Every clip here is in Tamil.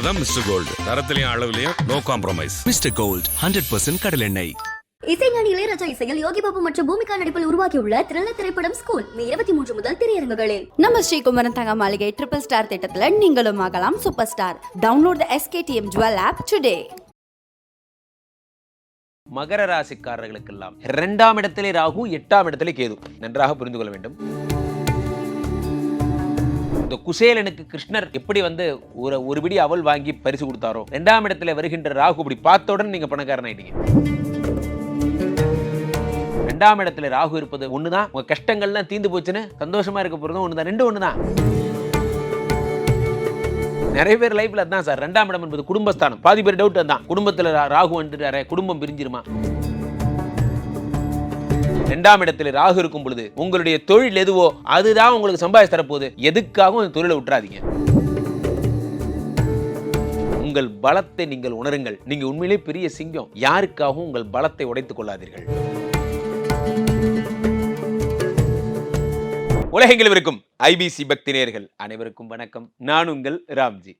அதான் மிஸ்டர் கோல்டு தரத்திலையும் அளவுலையும் no compromise mister gold hundred percent கடலெண்ணெய் இசைஞானி இளையராஜா இசையில் யோகி பாபு மற்றும் பூமிகா நடிப்பில் உருவாக்கியுள்ள த்ரில்லர் திரைப்படம் ஸ்கூல் மே இருபத்தி மூன்று முதல் திரையரங்குகளில். நம்ம ஸ்ரீகுமரன் தங்க மாளிகை ட்ரிபிள் ஸ்டார் திட்டத்துல நீங்களும் ஆகலாம் super star download the SKDM jewel app today மகர ராசிக்காரர்களுக்கெல்லாம் இரண்டாம் இடத்திலே ராகு எட்டாம் இடத்திலே கேது. நன்றாக புரிந்து கொள்ள வேண்டும். இந்த குசேலனுக்கு கிருஷ்ணர் எப்படி வந்து ஒரு ஒரு பிடி வாங்கி பரிசு கொடுத்தாரோ? ரெண்டாம் இடத்துல வருகின்ற ராகு இப்படி பார்த்த உடனே நீங்க பணக்காரன் ஆயிட்டீங்க. ரெண்டாம் இடத்துல ராகு இருப்பது ஒண்ணுதான். உங்க கஷ்டங்கள்லாம் தீந்து போச்சுன்னு சந்தோஷமா இருக்க போறதும் ஒண்ணுதான். ரெண்டு ஒண்ணுதான். நிறைய பேர் லைஃப்ல அதான் சார். ரெண்டாம் இடம் என்பது குடும்பஸ்தானம். பாதி பேர் டவுட் அதான். குடும்பத்துல ராகு வந்துட்டாரே குடும்பம் பிரிஞ்சிருமா? ரெண்டாம் இடத்துல ராகு இருக்கும் பொழுது உங்களுடைய தொழில் எதுவோ அதுதான் உங்களுக்கு சம்பாதிச்சு தரப்போகுது. எதுக்காகவும் இந்த தொழிலை விட்டுறாதீங்க. உங்கள் பலத்தை நீங்கள் உணருங்கள். நீங்க உண்மையிலே பெரிய சிங்கம். யாருக்காகவும் உங்கள் பலத்தை உடைத்துக் கொள்ளாதீர்கள். உலகெங்கிலும் இருக்கும். ஐபிசி பக்தி நேர்கள் அனைவருக்கும் வணக்கம். நான் உங்கள் ராம்ஜி.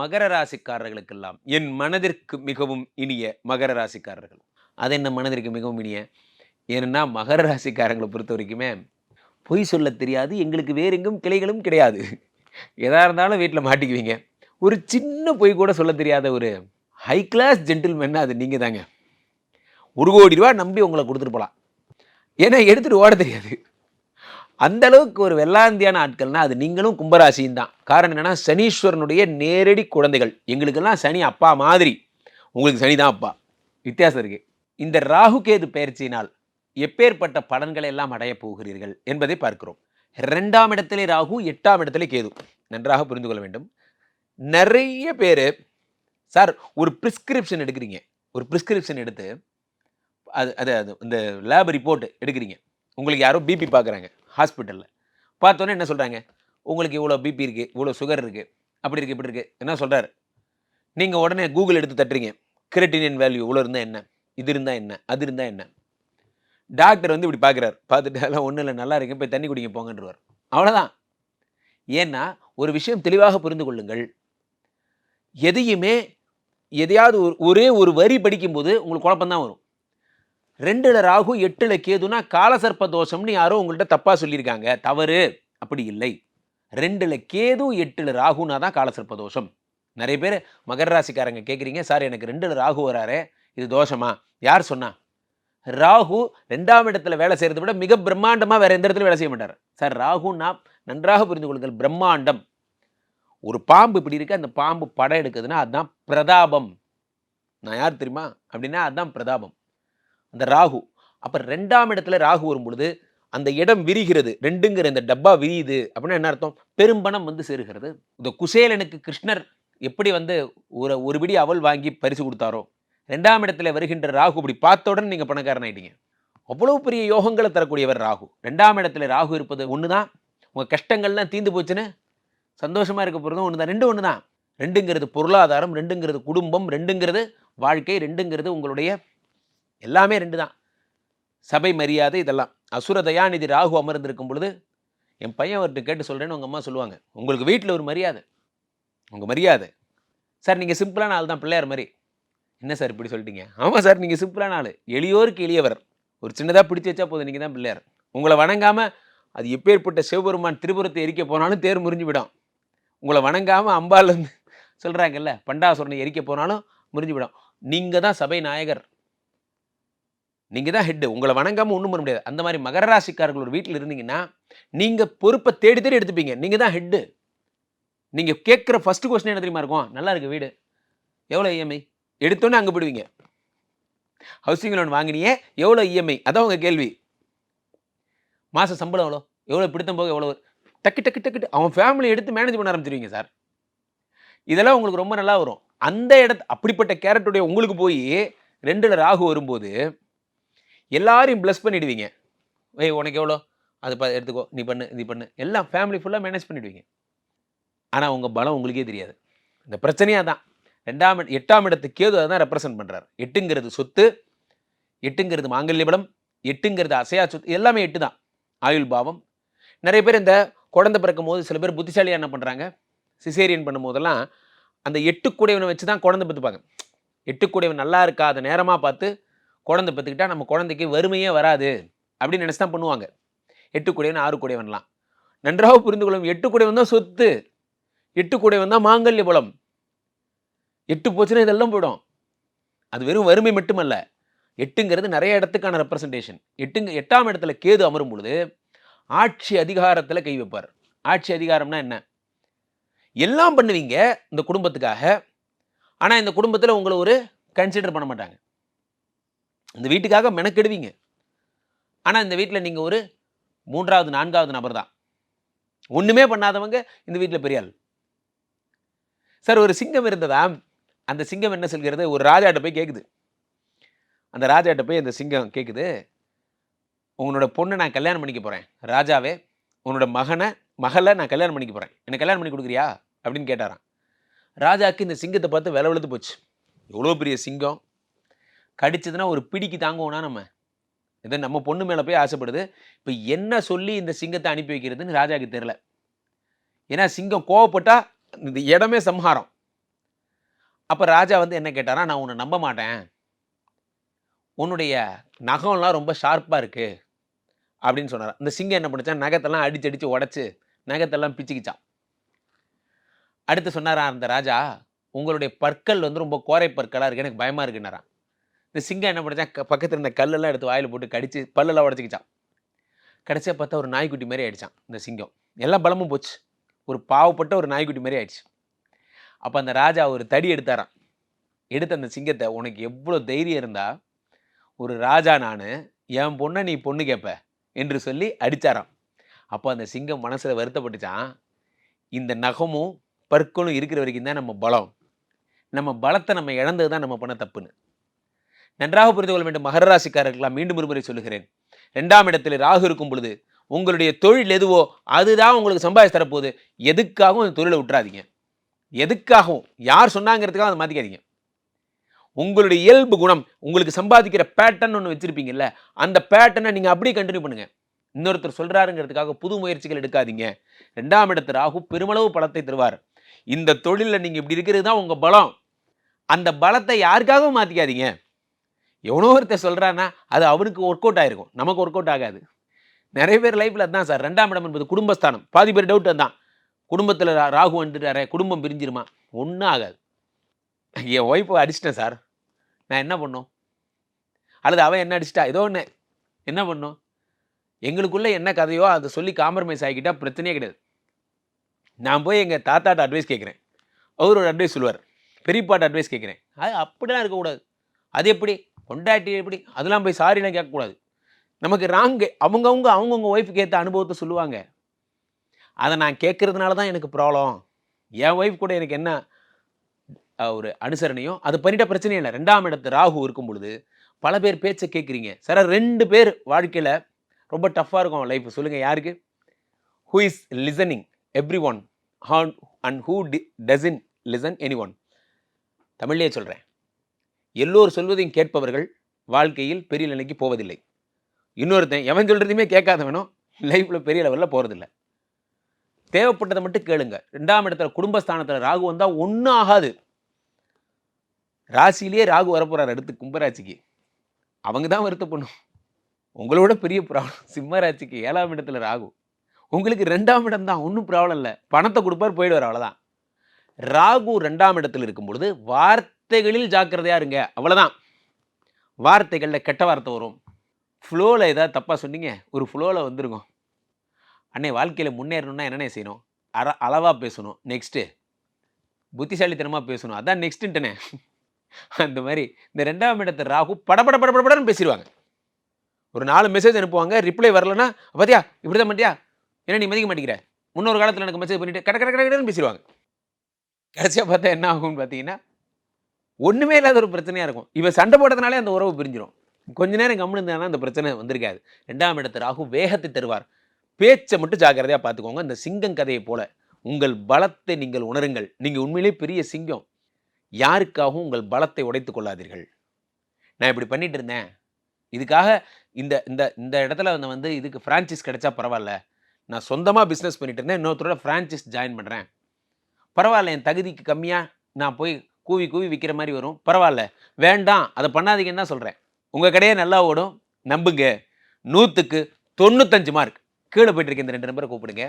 மகர ராசிக்காரர்களுக்கெல்லாம் என் மனதிற்கு மிகவும் இனிய மகர ராசிக்காரர்கள். அது என்ன மனதிற்கு மிகவும் இனிய? ஏன்னா மகர ராசிக்காரங்களை பொறுத்த வரைக்குமே பொய் சொல்ல தெரியாது எங்களுக்கு வேறு எங்கும் கிளைகளும் கிடையாது. எதாக இருந்தாலும் வீட்டில் மாட்டிக்குவீங்க. ஒரு சின்ன பொய் கூட சொல்ல தெரியாத ஒரு ஹை கிளாஸ் ஜென்டில்மேன்னா அது நீங்கள் தாங்க. ஒரு கோடி ரூபா நம்பி உங்களை கொடுத்துட்டு போகலாம் ஏன்னா எடுத்துகிட்டு ஓட தெரியாது. அந்த அளவுக்கு ஒரு வெள்ளாந்தியான ஆட்கள்னா அது நீங்களும் கும்பராசியும் தான். காரணம் என்னென்னா சனீஸ்வரனுடைய நேரடி குழந்தைகள். எங்களுக்கெல்லாம் சனி அப்பா மாதிரி. உங்களுக்கு சனி தான் அப்பா. வித்தியாசம் இருக்குது இந்த ராகு கேது பயிற்சியினால் எப்பேற்பட்ட பலன்களை எல்லாம் அடையப் போகிறீர்கள் என்பதை பார்க்கிறோம். ரெண்டாம் இடத்திலே ராகு எட்டாம் இடத்திலே கேது. நன்றாக புரிந்து கொள்ள வேண்டும். நிறைய பேர் சார் ஒரு ப்ரிஸ்கிரிப்ஷன் எடுக்கிறீங்க. ஒரு ப்ரிஸ்கிரிப்ஷன் எடுத்து அது அது அது இந்த லேப் ரிப்போர்ட் எடுக்கிறீங்க. உங்களுக்கு யாரோ பிபி பார்க்குறாங்க ஹாஸ்பிட்டலில் பார்த்தோன்னே என்ன சொல்கிறாங்க உங்களுக்கு இவ்வளோ பிபி இருக்குது இவ்வளோ சுகர் இருக்குது அப்படி இருக்குது இப்படி இருக்குது என்ன சொல்கிறார் நீங்கள் உடனே கூகுள் எடுத்து தட்டுறீங்க. கிரெட்டினியன் வேல்யூ இவ்வளோ இருந்தால் என்ன? இது இருந்தால் என்ன? அது இருந்தால் என்ன? டாக்டர் வந்து இப்படி பார்க்குறாரு பார்த்துட்டு எல்லாம் ஒன்றும் இல்லை நல்லா இருக்கு போய் தண்ணி குடிங்க போங்கன்றவர். அவ்வளோதான் ஏன்னா ஒரு விஷயம் தெளிவாக புரிந்து கொள்ளுங்கள். எதையுமே எதையாவது ஒரு ஒரே ஒரு வரி படிக்கும்போது உங்களுக்கு குழப்பம்தான் வரும். ரெண்டில் ராகு எட்டில் கேதுனா காலசர்ப்ப தோஷம்னு யாரோ உங்கள்கிட்ட தப்பாக சொல்லியிருக்காங்க. தவறு. அப்படி இல்லை. ரெண்டில் கேது எட்டில் ராகுனா தான் காலசர்ப்ப தோஷம். நிறைய பேர் மகர ராசிக்காரங்க கேட்குறீங்க சார் எனக்கு ரெண்டில் ராகு வராரு இது தோஷமா? யார் சொன்னா? ராகு ரெண்டாம் இடத்துல வேலை செய்கிறத விட மிக பிரம்மாண்டமாக வேறு எந்த இடத்துல வேலை செய்ய மாட்டார். சார் ராகுனா நன்றாக புரிந்து கொள்ளுங்கள் பிரம்மாண்டம். ஒரு பாம்பு இப்படி இருக்கு அந்த பாம்பு படம் எடுக்குதுன்னா அதுதான் பிரதாபம். நான் யார் தெரியுமா? அப்படின்னா அதுதான் பிரதாபம். அந்த ராகு. அப்போ ரெண்டாம் இடத்துல ராகு வரும் பொழுது அந்த இடம் விரிகிறது ரெண்டுங்கிற இந்த டப்பா விரியுது அப்படின்னா என்ன அர்த்தம்? பெரும்பணம் வந்து சேருகிறது. இந்த குசேலனுக்கு கிருஷ்ணர் எப்படி வந்து ஒரு ஒரு விடி அவள் வாங்கி பரிசு கொடுத்தாரோ ரெண்டாம் இடத்துல வருகின்ற ராகு இப்படி பார்த்தவுடன் நீங்கள் பணக்காரன் ஆகிட்டீங்க அவ்வளவு பெரிய யோகங்களை தரக்கூடியவர் ராகு. ரெண்டாம் இடத்துல ராகு இருப்பது ஒன்று தான் உங்கள் கஷ்டங்கள்லாம் தீந்து போச்சுன்னு சந்தோஷமாக இருக்க போகிறதும் ஒன்று தான் ரெண்டு ஒன்று தான் ரெண்டுங்கிறது பொருளாதாரம் ரெண்டுங்கிறது குடும்பம் ரெண்டுங்கிறது வாழ்க்கை ரெண்டுங்கிறது உங்களுடைய எல்லாமே ரெண்டு தான் சபை மரியாதை இதெல்லாம். அசுர தயாநிதி ராகு அமர்ந்திருக்கும் பொழுது என் பையன் அவர்கிட்ட கேட்டு சொல்கிறேன்னு உங்கள் அம்மா சொல்லுவாங்க. உங்களுக்கு வீட்டில் ஒரு மரியாதை. உங்கள் மரியாதை. சார் நீங்கள் சிம்பிளான ஆள் தான் பிள்ளையார் மாதிரி. என்ன சார் இப்படி சொல்லிட்டீங்க? ஆமாம் சார் நீங்கள் சிம்பிளான ஆள். எளியோருக்கு எளியவர். ஒரு சின்னதாக பிடிச்சி வச்சா போதும் நீங்கள் தான் பிள்ளையார். உங்களை வணங்காமல் அது எப்பேற்பட்ட சிவபெருமான் திரிபுரத்தை எரிக்க போனாலும் தேர் முறிஞ்சு விடும். உங்களை வணங்காமல் அம்பாலேருந்து சொல்கிறாங்கல்ல பண்டாசுரனை எரிக்க போனாலும் முறிஞ்சு விடும். நீங்கள் தான் சபை நாயகர். நீங்கள் தான் ஹெட்டு உங்களை வணங்காமல் ஒன்றும் பண்ண முடியாது. அந்த மாதிரி மகர ராசிக்காரர்கள் ஒரு வீட்டில் இருந்தீங்கன்னா நீங்கள் பொறுப்பை தேடி தேடி எடுத்துப்பீங்க. நீங்கள் தான் ஹெட்டு நீங்கள் கேட்குற ஃபஸ்ட்டு கொஸ்டின் என்ன தெரியுமா இருக்கும்? நல்லா இருக்குது வீடு. எவ்வளோ இஎம்ஐ எடுத்தோன்னே அங்கே போடுவீங்க. ஹவுசிங் லோன் வாங்கினியே எவ்வளோ இஎம்ஐ அதான் உங்கள் கேள்வி. மாத சம்பளம் எவ்வளோ எவ்வளோ பிடித்தம் போக எவ்வளோ டக்கு டக்கு டக்கு அவன் ஃபேமிலி எடுத்து மேனேஜ் பண்ண ஆரம்பிச்சிருவீங்க சார் இதெல்லாம் உங்களுக்கு ரொம்ப நல்லா வரும். அந்த இடத்து அப்படிப்பட்ட கேரக்டருடைய உங்களுக்கு போய் ரெண்டில் ராகு வரும்போது எல்லாரையும் ப்ளஸ் பண்ணிடுவீங்க. ஏய் உனக்கு எவ்வளோ அது ப எடுத்துக்கோ. நீ பண்ணு இது பண்ணு. எல்லாம் ஃபேமிலி ஃபுல்லாக மேனேஜ் பண்ணிடுவீங்க. ஆனால் உங்கள் பலம் உங்களுக்கே தெரியாது. இந்த பிரச்சனையாக தான் ரெண்டாம் எட்டாம் இடத்து கேது அதை தான் ரெப்ரசன்ட் பண்ணுறாரு எட்டுங்கிறது சொத்து எட்டுங்கிறது மாங்கல்ய பலம் எட்டுங்கிறது அசையா சொத்து எல்லாமே எட்டு தான். ஆயுள் பாவம். நிறைய பேர் இந்த குழந்தை பிறக்கும் போது சில பேர் புத்திசாலியாக என்ன பண்ணுறாங்க சிசேரியன் பண்ணும்போதெல்லாம் அந்த எட்டு கூடையவனை வச்சு தான் குழந்தை பெற்றுப்பாங்க கூடையவன் நல்லா இருக்கா? அதை நேரமாக பார்த்து குழந்தை பெற்றுக்கிட்டா நம்ம குழந்தைக்கு வறுமையே வராது அப்படின்னு நினச்சி தான் பண்ணுவாங்க. எட்டு கூடையவன் ஆறு கூடையவன்லாம் நன்றாக புரிந்து கொள்ளும் எட்டுக்குடையவன் தான் சொத்து. எட்டு கூடையவன் தான் மாங்கல்ய பலம். எட்டு போச்சுன்னா இதெல்லாம் போயிடும். அது வெறும் வறுமை மட்டுமல்ல. எட்டுங்கிறது நிறைய இடத்துக்கான ரெப்ரசன்டேஷன் எட்டுங்க எட்டாம் இடத்துல கேது அமரும் பொழுது ஆட்சி அதிகாரத்தில் கை வைப்பார். ஆட்சி அதிகாரம்னா என்ன? எல்லாம் பண்ணுவீங்க இந்த குடும்பத்துக்காக. ஆனால் இந்த குடும்பத்தில் உங்களை ஒரு கன்சிடர் பண்ண மாட்டாங்க. இந்த வீட்டுக்காக மெனக்கெடுவீங்க. ஆனால் இந்த வீட்டில் நீங்கள் ஒரு மூன்றாவது நான்காவது நபர் தான். ஒன்றுமே பண்ணாதவங்க இந்த வீட்டில் பெரிய ஆள் சார் ஒரு சிங்கம் இருந்ததா? அந்த சிங்கம் என்ன சொல்கிறது? ஒரு ராஜாட்ட போய் கேட்குது அந்த ராஜாட்ட போய் அந்த சிங்கம் கேட்குது உங்களோட பொண்ணை நான் கல்யாணம் பண்ணிக்க போகிறேன் ராஜாவே உன்னோட மகனை மகளை நான் கல்யாணம் பண்ணிக்க போகிறேன் எனக்கு கல்யாணம் பண்ணி கொடுக்குறியா? அப்படின்னு கேட்டாராம். ராஜாவுக்கு இந்த சிங்கத்தை பார்த்து வில விழுந்து போச்சு. எவ்வளோ பெரிய சிங்கம். கடிச்சதுன்னா ஒரு பிடிக்கு தாங்குவோம்னா நம்ம. இதை நம்ம பொண்ணு மேலே போய் ஆசைப்படுது. இப்போ என்ன சொல்லி இந்த சிங்கத்தை அனுப்பி வைக்கிறதுன்னு ராஜாவுக்கு தெரில ஏன்னா சிங்கம் கோவப்பட்டால் இந்த இடமே சம்ஹாரம். அப்போ ராஜா வந்து என்ன கேட்டாரா நான் உன்னை நம்ப மாட்டேன். உன்னுடைய நகம்லாம் ரொம்ப ஷார்ப்பாக இருக்குது அப்படின்னு சொன்னார். இந்த சிங்கம் என்ன பண்ணுச்சான் நகத்தெல்லாம் அடிச்சு அடித்து உடச்சி நகத்தெல்லாம் பிச்சுக்கிச்சான் அடுத்து சொன்னாரா அந்த ராஜா உங்களுடைய பற்கள் வந்து ரொம்ப கோரை பற்களாக இருக்கு எனக்கு பயமாக இருக்குன்னாரான் இந்த சிங்கம் என்ன பண்ணுச்சான் க- இருந்த கல்லெல்லாம் எடுத்து வாயில் போட்டு கடிச்சு பல்லெல்லாம் உடச்சிக்கிச்சான் கடைசியாக பார்த்தா ஒரு நாய்க்குட்டி மாதிரி ஆயிடுச்சான் இந்த சிங்கம். எல்லா பலமும் போச்சு. ஒரு பாவப்பட்ட ஒரு நாய்க்குட்டி மாதிரி ஆயிடுச்சு. அப்போ அந்த ராஜா ஒரு தடி எடுத்தாராம். எடுத்த அந்த சிங்கத்தை உனக்கு எவ்வளோ தைரியம் இருந்தா ஒரு ராஜா நான் என் பொண்ணை நீ பொண்ணு கேட்ப என்று சொல்லி அடித்தாராம் அப்போ அந்த சிங்கம் மனசில் வருத்தப்பட்டுச்சான் இந்த நகமும் பற்களும் இருக்கிற வரைக்கும் தான் நம்ம பலம். நம்ம பலத்தை நம்ம இழந்தது தான் நம்ம பண்ண தப்புன்னு. நன்றாக புரிந்து கொள்ள வேண்டும் மகர ராசிக்காரர்களாம் மீண்டும் ஒருமுறை சொல்லுகிறேன். ரெண்டாம் இடத்துல ராகு இருக்கும் பொழுது உங்களுடைய தொழில் எதுவோ அதுதான் உங்களுக்கு சம்பாதிச்சு தரப்போகுது. எதுக்காகவும் அந்த தொழிலை விட்டுறாதீங்க. எதுக்காகவும் யார் சொன்னாங்கிறதுக்காக அதை மாற்றிக்காதீங்க உங்களுடைய இயல்பு குணம் உங்களுக்கு சம்பாதிக்கிற பேட்டர்ன் ஒன்று வச்சுருப்பீங்கல்ல அந்த பேட்டர்னை நீங்கள் அப்படியே கண்டினியூ பண்ணுங்கள் இன்னொருத்தர் சொல்கிறாருங்கிறதுக்காக புது முயற்சிகள் எடுக்காதீங்க. ரெண்டாம் இடத்து ராகு பெருமளவு பலத்தை தருவார். இந்த தொழிலில் நீங்கள் இப்படி இருக்கிறது தான் உங்கள் பலம். அந்த பலத்தை யாருக்காகவும் மாற்றிக்காதீங்க எவனோ ஒருத்தர் சொல்கிறான்னா அது அவனுக்கு ஒர்க் அவுட் ஆயிருக்கும். நமக்கு ஒர்க் அவுட் ஆகாது. நிறைய பேர் லைஃப்பில் அதுதான் சார் ரெண்டாம் இடம் என்பது குடும்பஸ்தானம். பாதி பேர் டவுட் அதுதான் குடும்பத்தில் ராகு வந்துட்டாரே குடும்பம் பிரிஞ்சிருமா? ஒன்றும் ஆகாது. என் ஒய்ஃபை அடிச்சிட்டேன் சார் நான் என்ன பண்ணோம்? அல்லது அவன் என்ன அடிச்சிட்டா? ஏதோ ஒன்று என்ன பண்ணோம்? எங்களுக்குள்ளே என்ன கதையோ அதை சொல்லி காம்ப்ரமைஸ் ஆகிக்கிட்டால் பிரச்சனையே கிடையாது. நான் போய் எங்கள் தாத்தாட்ட அட்வைஸ் கேட்குறேன். அவர் ஒரு அட்வைஸ் சொல்லுவார். பெரியப்பாட்ட அட்வைஸ் கேட்குறேன். அது அப்படிலாம் இருக்கக்கூடாது. அது எப்படி? கொண்டாட்டி எப்படி? அதெல்லாம் போய் சாரிலாம் கேட்கக்கூடாது. நமக்கு ராங்கு அவங்கவுங்க அவங்கவுங்க ஒய்ஃபுக்கு ஏற்ற அனுபவத்தை சொல்லுவாங்க. அதை நான் கேட்குறதுனால தான் எனக்கு ப்ராப்ளம் என் ஒய்ஃப் கூட எனக்கு என்ன ஒரு அனுசரணையோ அது பண்ணிட்ட பிரச்சனையும் இல்லை. ரெண்டாம் இடத்து ராகு இருக்கும் பொழுது பல பேர் பேச்சை கேட்குறீங்க. சார் ரெண்டு பேர் வாழ்க்கையில் ரொம்ப டஃப்பாக இருக்கும் லைஃப் சொல்லுங்கள் யாருக்கு? Who is listening every one Han and who doesn't listen any one தமிழ்லேயே சொல்கிறேன் எல்லோர் சொல்வதையும் கேட்பவர்கள் வாழ்க்கையில் பெரிய நிலைக்கு போவதில்லை. இன்னொருத்தன் எவன் சொல்கிறதையுமே கேட்காதவனும் லைஃப்பில் பெரிய லெவலில் போகிறதில்லை தேவைப்பட்டதை மட்டும் கேளுங்க. ரெண்டாம் இடத்துல குடும்பஸ்தானத்தில் ராகு வந்தால் ஒன்றும் ஆகாது ராசியிலேயே ராகு வரப்போகிறார் அடுத்து கும்பராசிக்கு. அவங்க தான் வருத்தப்படணும் உங்களோட பெரிய ப்ராப்ளம் சிம்மராசிக்கு ஏழாம் இடத்துல ராகு. உங்களுக்கு ரெண்டாம் இடம் தான். ஒன்றும் ப்ராப்ளம் இல்லை. பணத்தை கொடுப்பார் போயிடுவார் அவ்வளோதான் ராகு ரெண்டாம் இடத்துல இருக்கும் பொழுது வார்த்தைகளில் ஜாக்கிரதையா இருங்க. அவ்வளோதான் வார்த்தைகளில் கெட்ட வார்த்தை வரும். ஃப்ளோவில் ஏதாவது தப்பாக சொன்னீங்க ஒரு ஃப்ளோவில் வந்துருக்கும் அன்னை வாழ்க்கையில் முன்னேறணும்னா என்னென்ன செய்யணும்? அற அளவாக பேசணும். நெக்ஸ்ட்டு புத்திசாலித்தனமாக பேசணும். அதான் நெக்ஸ்ட்டுன்ட்டனே அந்த மாதிரி இந்த ரெண்டாம் இடத்து ராகு படபட படபடன்னு பேசிடுவாங்க. ஒரு நாலு மெசேஜ் அனுப்புவாங்க. ரிப்ளை வரலன்னா பார்த்தியா இப்படி தான் மாட்டியா என்ன நீ மதிக்க மாட்டேங்கிற? முன்னொரு காலத்தில் எனக்கு மெசேஜ் பண்ணிட்டு கட கட கட கடன்னு பேசிடுவாங்க. கடைசியாக பார்த்தா என்ன ஆகும்னு பார்த்தீங்கன்னா ஒன்றுமே இல்லாத ஒரு பிரச்சனையாக இருக்கும். இவன் சண்டை போட்டதுனாலே அந்த உறவு பிரிஞ்சிடும் கொஞ்ச நேரம் கம்முன்னு இருந்தாங்கன்னா அந்த பிரச்சனை வந்திருக்காது. ரெண்டாம் இடத்து ராகு வேகத்தை தருவார். பேச்சை மட்டும் ஜாக்கிரதையாக பார்த்துக்கோங்க. இந்த சிங்கம் கதையை போல உங்கள் பலத்தை நீங்கள் உணருங்கள். நீங்கள் உண்மையிலே பெரிய சிங்கம். யாருக்காகவும் உங்கள் பலத்தை உடைத்து கொள்ளாதீர்கள். நான் இப்படி பண்ணிட்டு இருந்தேன். இதுக்காக இந்த இந்த இந்த இடத்துல வந்து வந்து இதுக்கு ஃப்ரான்ச்சைஸ் கிடைச்சா பரவாயில்ல. நான் சொந்தமாக பிஸ்னஸ் பண்ணிட்டு இருந்தேன். இன்னொருத்தரோட ஃப்ரான்ச்சைஸ் ஜாயின் பண்ணுறேன் பரவாயில்ல என் தகுதிக்கு கம்மியாக நான் போய் கூவி கூவி விற்கிற மாதிரி வரும். பரவாயில்ல. வேண்டாம். அதை பண்ணாதீங்கன்னு தான் சொல்கிறேன் உங்கள் கடையே நல்லா ஓடும். நம்புங்க. நூற்றுக்கு தொண்ணூத்தஞ்சு மார்க் கீழே போயிட்டு இருக்க இந்த ரெண்டு நம்பரை கூப்பிடுங்க.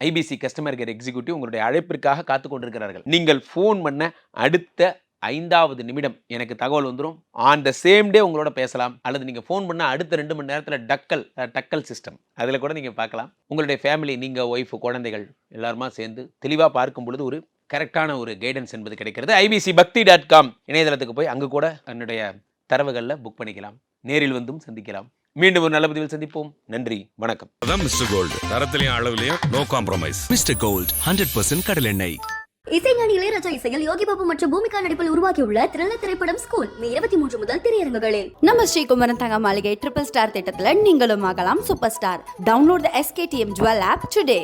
ஐபிசி கஸ்டமர் கேர் எக்ஸிக்யூட்டிவ் உங்களுடைய அழைப்பிற்காக காத்து கொண்டிருக்கிறார்கள். நீங்கள் ஃபோன் பண்ண அடுத்த ஐந்தாவது நிமிடம் எனக்கு தகவல் வந்துடும் ஆன் த சேம் டே உங்களோட பேசலாம். அல்லது நீங்கள் ஃபோன் பண்ண அடுத்த ரெண்டு மணி நேரத்தில் டக்கல் டக்கல் சிஸ்டம் அதில் கூட நீங்கள் பார்க்கலாம். உங்களுடைய ஃபேமிலி நீங்கள் ஒய்ஃப் குழந்தைகள் எல்லாருமா சேர்ந்து தெளிவாக பார்க்கும் பொழுது ஒரு கரெக்டான ஒரு கைடன்ஸ் என்பது கிடைக்கிறது. ஐபிசி பக்தி டாட் காம் இணையதளத்துக்கு போய் அங்கே கூட என்னுடைய தரவுகளில் புக் பண்ணிக்கலாம். நேரில் வந்தும் சந்திக்கலாம். மீண்டும் ஒரு நல்ல பதிவில் சந்திப்போம். நன்றி வணக்கம். Mister gold. தரத்திலையும் அளவுலையும் no compromise mister gold hundred percent கடலெண்ணெய் இசைஞானி இளையராஜா இசையில் யோகி பாபு மற்றும் பூமிகா நடிப்பில் உருவாகியுள்ள த்ரில்லர் திரைப்படம் ஸ்கூல் மே இருபத்தி மூன்று முதல் திரையரங்குகளில். நம்ம ஸ்ரீகுமரன் தங்க மாளிகை ட்ரிபிள் ஸ்டார் திட்டத்துல நீங்களும் ஆகலாம் super star download the SKDM jewel app today